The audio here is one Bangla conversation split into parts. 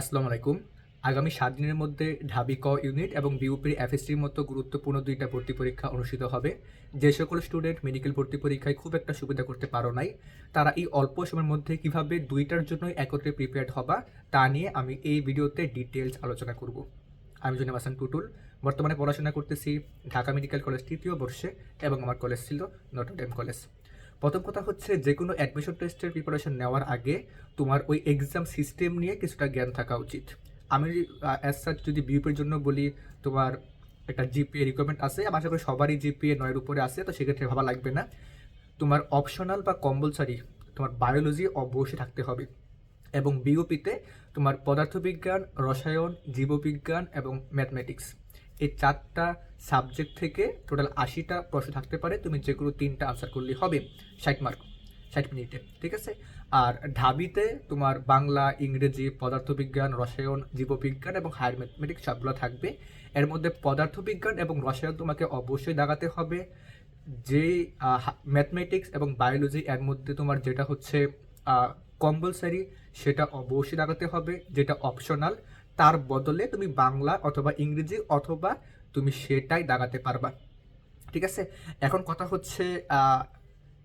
আসসালামু আলাইকুম। আগামী সাত দিনের মধ্যে ঢাবি ক ইউনিট এবং বিউপির এফএসটির মতো গুরুত্বপূর্ণ দুইটা ভর্তি পরীক্ষা অনুষ্ঠিত হবে। যে সকল স্টুডেন্ট মেডিকেল ভর্তি পরীক্ষায় খুব একটা সুবিধা করতে পারো নাই, তারা এই অল্প সময়ের মধ্যে কীভাবে দুইটার জন্যই একত্রে প্রিপেয়ার্ড হবা, তা নিয়ে আমি এই ভিডিওতে ডিটেলস আলোচনা করব। আমি জন্য হাসান টুটুল বর্তমানে পড়াশোনা করতেছি ঢাকা মেডিকেল কলেজ তৃতীয় বর্ষে এবং আমার কলেজ ছিল নটরডেম কলেজ প্রথম কথা হচ্ছে যে কোনো অ্যাডমিশন টেস্টের প্রিপারেশন নেওয়ার আগে তোমার ওই এক্সাম সিস্টেম নিয়ে কিছুটা জ্ঞান থাকা উচিত। আমি অ্যাজ সাচ যদি বিউপির জন্য বলি তোমার একটা জিপিএ রিকোয়ারমেন্ট আছে আমার আশা করি সবারই জিপিএ নয়ের উপরে আছে, তো সেক্ষেত্রে ভাবা লাগবে না। তোমার অপশনাল বা কম্পালসারি তোমার বায়োলজি অবশ্যই থাকতে হবে। এবং বিওপিতে তোমার পদার্থবিজ্ঞান, রসায়ন, জীববিজ্ঞান এবং ম্যাথমেটিক্স এই চারটা সাবজেক্ট থেকে টোটাল আশিটা প্রশ্ন থাকতে পারে। তুমি যে কোনো তিনটা আনসার করলেই হবে। ষাট মার্ক ষাট মিনিটে, ঠিক আছে? আর ঢাবিতে তোমার বাংলা, ইংরেজি, পদার্থবিজ্ঞান, রসায়ন, জীববিজ্ঞান এবং হায়ার ম্যাথমেটিক্স সবগুলো থাকবে। এর মধ্যে পদার্থবিজ্ঞান এবং রসায়ন তোমাকে অবশ্যই দাগাতে হবে। যে ম্যাথমেটিক্স এবং বায়োলজি এর মধ্যে তোমার যেটা হচ্ছে কম্পালসারি সেটা অবশ্যই দাগাতে হবে। যেটা অপশনাল তার বদলে তুমি বাংলা অথবা ইংরেজি অথবা তুমি সেটাই দাগাতে পারবা। ঠিক আছে? এখন কথা হচ্ছে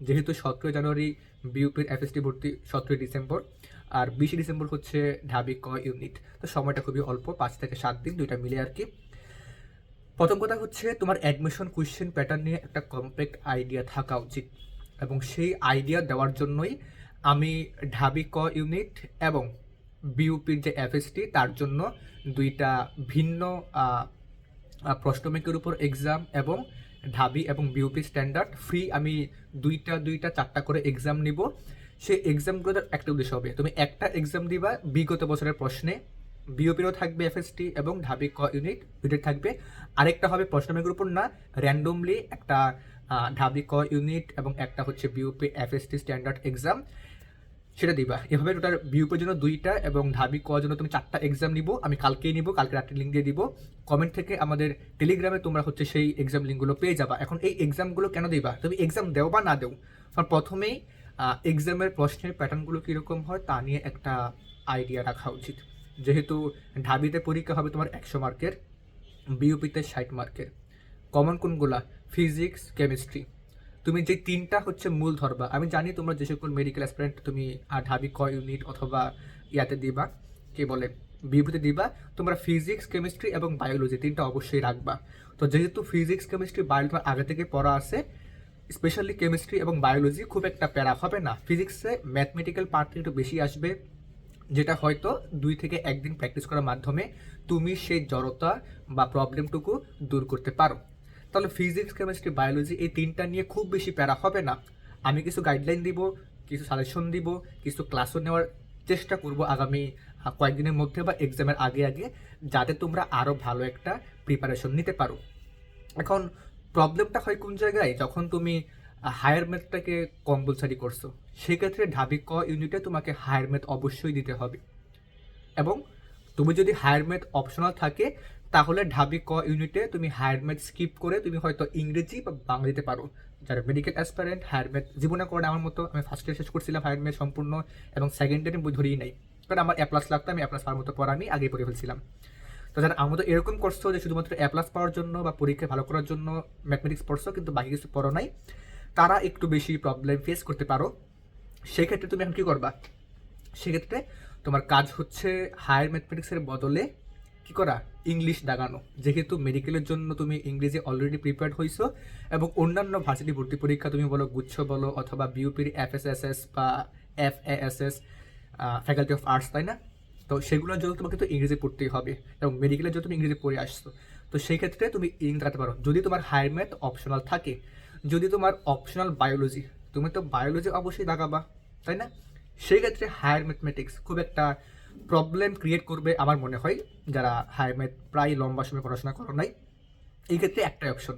যেহেতু সতেরোই জানুয়ারি বিউপির এফএসটি ভর্তি সতেরোই ডিসেম্বর, আর বিশে ডিসেম্বর হচ্ছে ঢাবি ক ইউনিট। তো সময়টা খুবই অল্প, পাঁচ থেকে সাত দিন, দুইটা মিলে আর কি। প্রথম কথা হচ্ছে, তোমার অ্যাডমিশন কোয়েশ্চেন প্যাটার্ন নিয়ে একটা কমপ্লেক্ট আইডিয়া থাকা উচিত। এবং সেই আইডিয়া দেওয়ার জন্যই আমি ঢাবি ক ইউনিট এবং বিউপির যে এফএসটি তার জন্য দুইটা ভিন্ন প্রশ্নমেকের উপর এক্সাম এবং ঢাবি এবং বিউপি স্ট্যান্ডার্ড ফ্রি আমি দুইটা দুইটা, চারটা করে এক্সাম নিব। সেই এক্সামগুলোর একটা উদ্দেশ্য হবে, তুমি একটা এক্সাম দিবা বিগত বছরের প্রশ্নে বিওপিরও থাকবে এফএসটি এবং ঢাবি ক ইউনিট দুইটাই থাকবে। আরেকটা হবে প্রশ্নমেকের উপর না র্যান্ডমলি একটা ঢাবি ক ইউনিট এবং একটা হচ্ছে বিউপি এফএসটি স্ট্যান্ডার্ড এক্সাম সেটা দিবা। এভাবে টোটাল বিউপের জন্য দুইটা এবং ঢাবি ক জন্য তুমি চারটা এক্সাম নিব। আমি কালকেই নিব, কালকে রাত্রে লিঙ্ক দিয়ে দিব। কমেন্ট থেকে আমাদের টেলিগ্রামে তোমরা হচ্ছে সেই এক্সাম লিঙ্কগুলো পেয়ে যাবা। এখন এই এক্সামগুলো কেন দিবা? তুমি এক্সাম দেও বা না দেও? কারণ প্রথমেই এক্সামের প্রশ্নের প্যাটার্নগুলো কীরকম হয় তা নিয়ে একটা আইডিয়া রাখা উচিত। যেহেতু ঢাবিতে পরীক্ষা হবে তোমার একশো মার্কের বিউপিতে ষাট মার্কের কমন কোনগুলা? ফিজিক্স কেমিস্ট্রি তুমি যে তিনটা হচ্ছে মূল ধরবা আমি জানি তোমরা যে সকল মেডিকেল অ্যাসপিরেন্ট তুমি আর ঢাবি ক ইউনিট অথবা ইয়াতে দিবা, কি বলে, বিভূতি দিবা, তোমরা ফিজিক্স কেমিস্ট্রি এবং বায়োলজি তিনটা অবশ্যই রাখবা। তো যেহেতু ফিজিক্স কেমিস্ট্রি বায়োলজি আগে থেকে পড়া আছে স্পেশালি কেমিস্ট্রি এবং বায়োলজি খুব একটা প্যারা হবে না। ফিজিক্সে ম্যাথমেটিক্যাল পার্টটা একটু বেশি আসবে, যেটা হয়তো দুই থেকে একদিন প্র্যাকটিস করার মাধ্যমে তুমি সেই জড়তা বা প্রবলেমটুকু দূর করতে পারো। তাহলে ফিজিক্স কেমিস্ট্রি বায়োলজি এই তিনটা নিয়ে খুব বেশি প্যারা হবে না। আমি কিছু গাইডলাইন দিব, কিছু সাজেশন দিব, কিছু ক্লাসও নেওয়ার চেষ্টা করব আগামী কয়েকদিনের মধ্যে বা এক্সামের আগে আগে, যাতে তোমরা আরও ভালো একটা প্রিপারেশন নিতে পারো। এখন প্রবলেমটা হয় কোন জায়গায়? যখন তুমি হায়ার ম্যাথটাকে কম্পালসারি করছ, সেক্ষেত্রে ঢাবি ক ইউনিটে তোমাকে হায়ার ম্যাথ অবশ্যই দিতে হবে। এবং তুমি যদি হায়ার ম্যাথ অপশনাল থাকে তাহলে ঢাবি ক ইউনিটে তুমি হায়ার ম্যাথ স্কিপ করে তুমি হয়তো ইংরেজি বা বাংলাতে পারো। যারা মেডিকেল অ্যাসপারেন্ট হায়ার ম্যাথ জীবনে করে আমার মতো, আমি ফার্স্ট ইয়ার শেষ করছিলাম হায়ার ম্যাথ সম্পূর্ণ এবং সেকেন্ড ইয়ারে বই ধরেই নাই। কারণ আমার অ্যাপ্লাস প্লাস লাগতো, আমি অ্যাপ্লাস পাওয়ার মতো পড়া আমি আগেই পড়ে ফেলছিলাম। তো যারা আমার আমাদের এরকম করছ যে শুধুমাত্র এ প্লাস পাওয়ার জন্য বা পরীক্ষা ভালো করার জন্য ম্যাথমেটিক্স পড়ছো কিন্তু বাকি কিছু পড়ো নাই, তারা একটু বেশি প্রবলেম ফেস করতে পারো। সেক্ষেত্রে তুমি এখন কী করবা? সেক্ষেত্রে তোমার কাজ হচ্ছে হায়ার ম্যাথমেটিক্সের বদলে কি করা? ইংলিশ দাগানো যেহেতু মেডিকেলের জন্য তুমি ইংরেজি অলরেডি প্রিপেয়ার্ড হয়েছো এবং অন্যান্য ভার্সিটি ভর্তি পরীক্ষা তুমি বলো গুচ্ছ বলো অথবা বিউপির এফ এস এস এস বা F A S S faculty of arts তাই না? তো সেগুলোর জন্য তোমাকে তো ইংরেজি পড়তেই হবে এবং মেডিকেলের জন্য তুমি ইংরেজি পড়ে আসছো। তো সেই ক্ষেত্রে তুমি ইং দাগাতে পারো। যদি তোমার হায়ার ম্যাথ অপশনাল থাকে, যদি তোমার অপশনাল বায়োলজি তুমি তো বায়োলজি অবশ্যই দাগাবা তাই না? সেই ক্ষেত্রে হায়ার ম্যাথমেটিক্স খুব একটা প্রবলেম ক্রিয়েট করবে আমার মনে হয় যারা হায়ার ম্যাথ প্রায় লম্বা সময় পড়াশোনা করো নাই। এই ক্ষেত্রে একটাই অপশন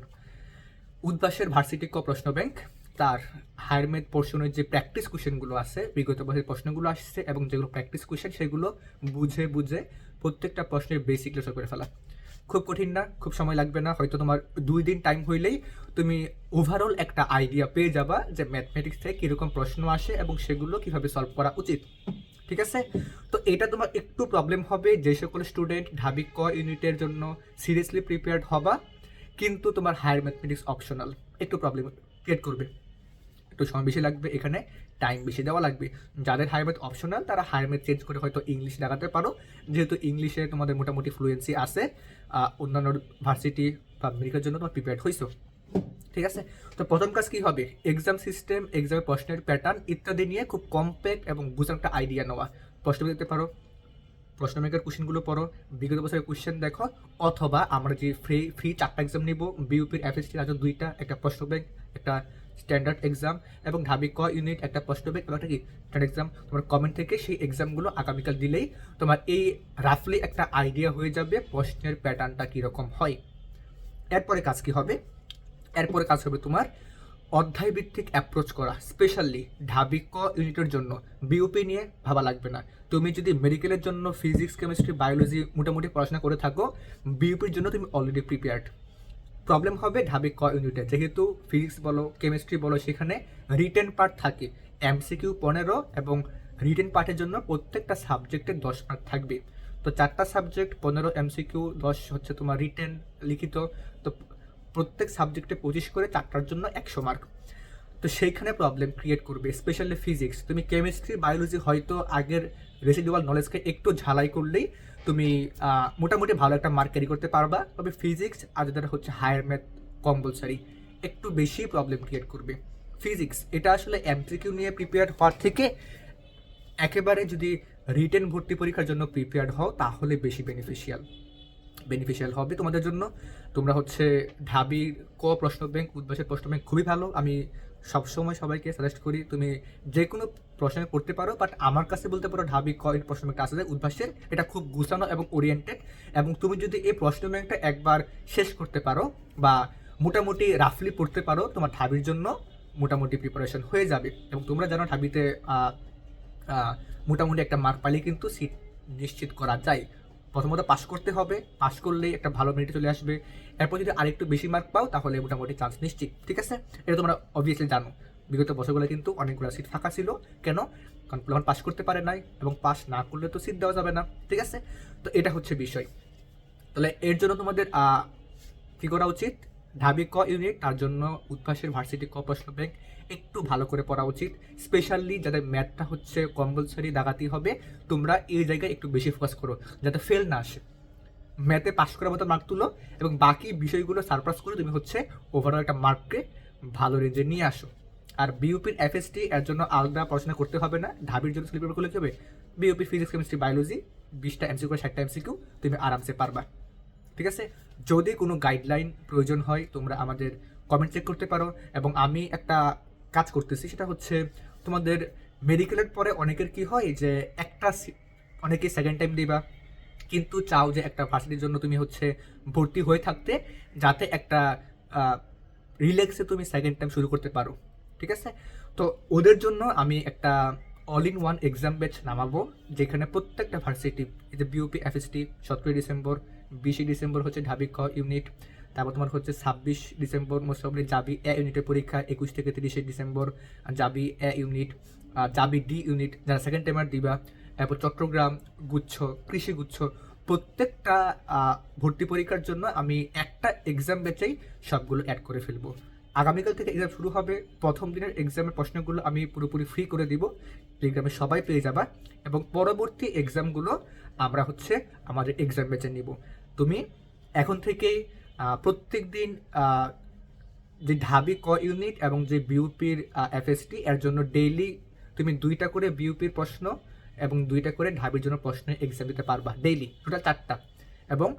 উদ্বাসের ভার্সিটি ক প্রশ্ন ব্যাংক তার হায়ার ম্যাথ পোর্শনের যে প্র্যাকটিস কোশ্চেনগুলো আছে, বিগত বছরের প্রশ্নগুলো আসছে এবং যেগুলো প্র্যাকটিস কোশ্চেন সেগুলো বুঝে বুঝে প্রত্যেকটা প্রশ্নের বেসিক লেসন করে ফেলা। খুব কঠিন না, খুব সময় লাগবে না, হয়তো তোমার দুই দিন টাইম হইলেই তুমি ওভারঅল একটা আইডিয়া পেয়ে যাবা যে ম্যাথমেটিক্স থেকে কীরকম প্রশ্ন আসে এবং সেগুলো কীভাবে সলভ করা উচিত। ঠিক আছে? তো এটা তোমার একটু প্রবলেম হবে যে সকল স্টুডেন্ট ঢাবি ক ইউনিটের জন্য সিরিয়াসলি প্রিপেয়ার্ড হবা, কিন্তু তোমার হায়ার ম্যাথমেটিক্স অপশনাল একটু প্রবলেম ক্রিয়েট করবে। একটু সময় বেশি লাগবে এখানে টাইম বেশি দেওয়া লাগবে। যাদের হায়ার ম্যাথ অপশনাল তারা হায়ার ম্যাথ চেঞ্জ করে হয়তো ইংলিশ লাগাতে পারো। যেহেতু ইংলিশে তোমাদের মোটামুটি ফ্লুয়েন্সি আছে অন্যান্য ভার্সিটি বা মেডিকেলের জন্য তোমার প্রিপেয়ার্ড হয়েছো ঠিক আছে? তো প্রথম কাজ কি হবে? এক্সাম সিস্টেম এক্সামের প্রশ্নের প্যাটার্ন ইত্যাদি নিয়ে খুব কম্প্যাক্ট এবং বুঝার একটা আইডিয়া নেওয়া। প্রশ্ন দিতে পারো। প্রশ্ন মেকার কোশ্চেনগুলো পড়ো। বিগত বছরের কোশ্চেন দেখো। অথবা আমরা যে ফ্রি ফ্রি চারটা এক্সাম নিব। বিউপির এফএসটি আছে দুইটা, একটা প্রশ্ন ব্যাংক একটা স্ট্যান্ডার্ড এক্সাম এবং ঢাবি ক ইউনিট একটা প্রশ্ন ব্যাংক এবং একটা কি? স্ট্যান্ডার্ড এক্সাম তোমার কমেন্ট থেকে সেই এক্সামগুলো আগামীকাল দিলেই তোমার এই রাফলি একটা আইডিয়া হয়ে যাবে প্রশ্নের প্যাটার্নটা কীরকম হয়। এরপরে কাজ কি হবে? এরপরে কাজ হবে তোমার অধ্যায় ভিত্তিক অ্যাপ্রোচ করা স্পেশালি ঢাবি ক ইউনিটের জন্য। বিওপি নিয়ে ভাবা লাগবে না। তুমি যদি মেডিকেলের জন্য ফিজিক্স কেমিস্ট্রি বায়োলজি মোটামুটি পড়াশোনা করে থাকো বিওপির জন্য তুমি অলরেডি প্রিপেয়ার্ড প্রবলেম হবে ঢাবি ক ইউনিটে যেহেতু ফিজিক্স বলো কেমিস্ট্রি বলো, সেখানে রিটেন পার্ট থাকে। এমসিকিউ পনেরো এবং রিটেন পার্টের জন্য প্রত্যেকটা সাবজেক্টের দশ মার্ক থাকবে। তো চারটা সাবজেক্ট পনেরো এমসিকিউ দশ হচ্ছে তোমার রিটেন লিখিত। তো প্রত্যেক সাবজেক্টে পঁচিশ করে চারটার জন্য একশো মার্ক তো সেইখানে প্রবলেম ক্রিয়েট করবে স্পেশালি ফিজিক্স তুমি কেমিস্ট্রি বায়োলজি হয়তো আগের রেসিডুয়াল নলেজকে একটু ঝালাই করলেই তুমি মোটামুটি ভালো একটা মার্ক ক্যারি করতে পারবা। তবে ফিজিক্স আর যেটা হচ্ছে হায়ার ম্যাথ কম্পালসারি একটু বেশি প্রবলেম ক্রিয়েট করবে। ফিজিক্স এটা আসলে এমসিকিউ নিয়ে প্রিপেয়ার হওয়ার থেকে একেবারে যদি রিটেন ভর্তি পরীক্ষার জন্য প্রিপেয়ার্ড হও, তাহলে বেশি বেনিফিশিয়াল বেনিফিশিয়াল হবে তোমাদের জন্য। তোমরা হচ্ছে ঢাবির ক প্রশ্ন ব্যাংক, উদ্ভাসের প্রশ্ন ব্যাংক খুবই ভালো। আমি সবসময় সবাইকে সাজেস্ট করি তুমি যে কোনো প্রশ্নে করতে পারো বাট আমার কাছে বলতে পারো ঢাবি ক এর প্রশ্ন ব্যাংকটা আসলে উদ্ভাসের, এটা খুব গুছানো এবং ওরিয়েন্টেড এবং তুমি যদি এই প্রশ্ন ব্যাংকটা একবার শেষ করতে পারো বা মোটামুটি রাফলি পড়তে পারো, তোমার ঢাবির জন্য মোটামুটি প্রিপারেশন হয়ে যাবে। এবং তোমরা জানো ঢাবিতে মোটামুটি একটা মার্ক পাইলে কিন্তু সিট নিশ্চিত করা যায়। প্রথমত পাস করতে হবে পাস করলেই একটা ভালো মেরিটে চলে আসবে। এরপর যদি আরেকটু বেশি মার্ক পাও, তাহলে মোটামুটি চান্স নিশ্চিত, ঠিক আছে? এটা তোমরা অবভিয়াসলি জানো। বিগত বছরগুলো কিন্তু অনেকগুলো সিট ফাঁকা ছিল। কেন? কারণ যখন পাস করতে পারে নাই এবং পাস না করলে তো সিট দেওয়া যাবে না, ঠিক আছে? তো এটা হচ্ছে বিষয়। তাহলে এর জন্য তোমাদের কি করা উচিত? ঢাবি ক ইউনিট, তার জন্য উদ্ভাসের ভার্সিটি ক প্রশ্ন ব্যাংক একটু ভালো করে পড়া উচিত। স্পেশালি যাদের ম্যাথটা হচ্ছে কম্পালসারি দাগাতেই হবে, তোমরা এই জায়গায় একটু বেশি ফোকাস করো, যাতে ফেল না আসে। ম্যাথে পাস করার মতো মার্ক তুলো এবং বাকি বিষয়গুলো সারপ্রাস করে তুমি হচ্ছে ওভারঅল একটা মার্ককে ভালো রেঞ্জে নিয়ে আসো। আর বিউপির এফএসটি এর জন্য আলাদা পড়াশোনা করতে হবে না। ঢাবির জন্য স্লিপার করলে হবে বিউপি ফিজিক্স কেমিস্ট্রি বায়োলজি বিশটা এমসিকিউ ষাটটা এমসিকিউ তুমি আরামসে পারবা। ঠিক আছে? যদি কোনো গাইডলাইন প্রয়োজন হয়, তোমরা আমাদের কমেন্ট চেক করতে পারো। এবং আমি একটা কাজ করতেছি, সেটা হচ্ছে তোমাদের মেডিকেলের পরে অনেকের কি হয় যে একটা অনেকে সেকেন্ড টাইম দিবা, কিন্তু চাও যে একটা ভার্সিটির জন্য তুমি হচ্ছে ভর্তি হয়ে থাকতে, যাতে একটা রিল্যাক্সে তুমি সেকেন্ড টাইম শুরু করতে পারো, ঠিক আছে? তো ওদের জন্য আমি একটা all in one exam batch নামাবো, যেখানে প্রত্যেকটা ভার্সিটি এই যে বিউপি এফএসটি সতেরোই ডিসেম্বর, বিশে ডিসেম্বর হচ্ছে ঢাবি ক ইউনিট তারপর তোমার হচ্ছে ছাব্বিশ ডিসেম্বর মোস্টলি জাবি এ ইউনিটের পরীক্ষা, একুশ থেকে তিরিশে December Jabi A unit Jabi D unit যারা সেকেন্ড টাইমার দিবা। এরপর চট্টগ্রাম, গুচ্ছ, কৃষি গুচ্ছ, প্রত্যেকটা ভর্তি পরীক্ষার জন্য আমি একটা এক্সাম বেচেই সবগুলো অ্যাড করে ফেলব। আগামীকাল থেকে এক্সাম শুরু হবে, প্রথম দিনের এক্সামের প্রশ্নগুলো আমি পুরোপুরি ফ্রি করে দিব টেলিগ্রামে সবাই পেয়ে যাবা, এবং পরবর্তী এক্সামগুলো আমরা হচ্ছে আমাদের এক্সাম ব্যাচে নিব। তুমি এখন থেকেই প্রত্যেক দিন যে ঢাবি ক ইউনিট এবং যে বিউপির এফএসটি এর জন্য ডেইলি তুমি দুইটা করে বিউপির প্রশ্ন এবং দুইটা করে ঢাবির জন্য প্রশ্ন এক্সাম দিতে পারবা, ডেইলি, টোটাল চারটা। এবং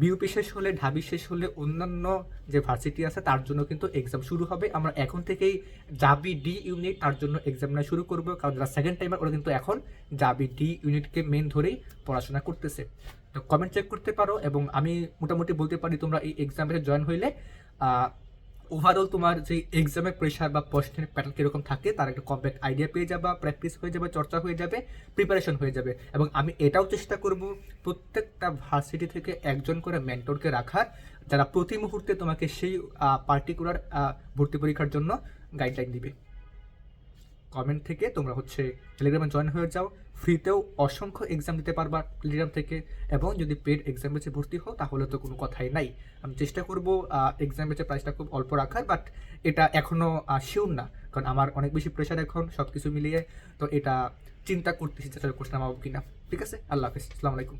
বিউপি শেষ হলে, ঢাবি শেষ হলে অন্যান্য যে ভার্সিটি আছে, তার জন্য কিন্তু এক্সাম শুরু হবে। আমরা এখন থেকেই জাবি ডি ইউনিট তার জন্য এক্সাম নেওয়া শুরু করব, কারণ যারা সেকেন্ড টাইমার ওরা কিন্তু এখন জাবি ডি ইউনিটকে মেন ধরেই পড়াশোনা করতেছে। তো কমেন্ট চেক করতে পারো এবং আমি মোটামুটি বলতে পারি তোমরা এই এক্সামে জয়েন হইলে ওভারঅল তোমার যে এক্সামের প্রেশার বা প্রশ্নের প্যাটার্ন কীরকম থাকে, তার একটা কমপ্যাক্ট আইডিয়া পেয়ে যাবা প্র্যাকটিস হয়ে যাবে, চর্চা হয়ে যাবে প্রিপারেশন হয়ে যাবে। এবং আমি এটাও চেষ্টা করব প্রত্যেকটা ভার্সিটি থেকে একজন করে মেন্টরকে রাখার, যারা প্রতি মুহূর্তে তোমাকে সেই পার্টিকুলার ভর্তি পরীক্ষার জন্য গাইডলাইন দিবে। কমেন্ট থেকে তোমরা হচ্ছে টেলিগ্রামে জয়েন হয়ে যাও। ফ্রিতেও অসংখ্য এক্সাম দিতে পারবা টেলিগ্রাম থেকে এবং যদি পেড এক্সাম বেচে ভর্তি হও তাহলে তো কোনো কথাই নাই। আমি চেষ্টা করব এক্সাম বেচে প্রাইসটা খুব অল্প রাখার বাট এটা এখনও শিওর না। কারণ আমার অনেক বেশি প্রেশার এখন সব কিছু মিলিয়ে। তো এটা চিন্তা করতেছি চেষ্টা কোর্স নামাবো কিনা। ঠিক আছে? আল্লাহ হাফিজ। আসসালামু আলাইকুম।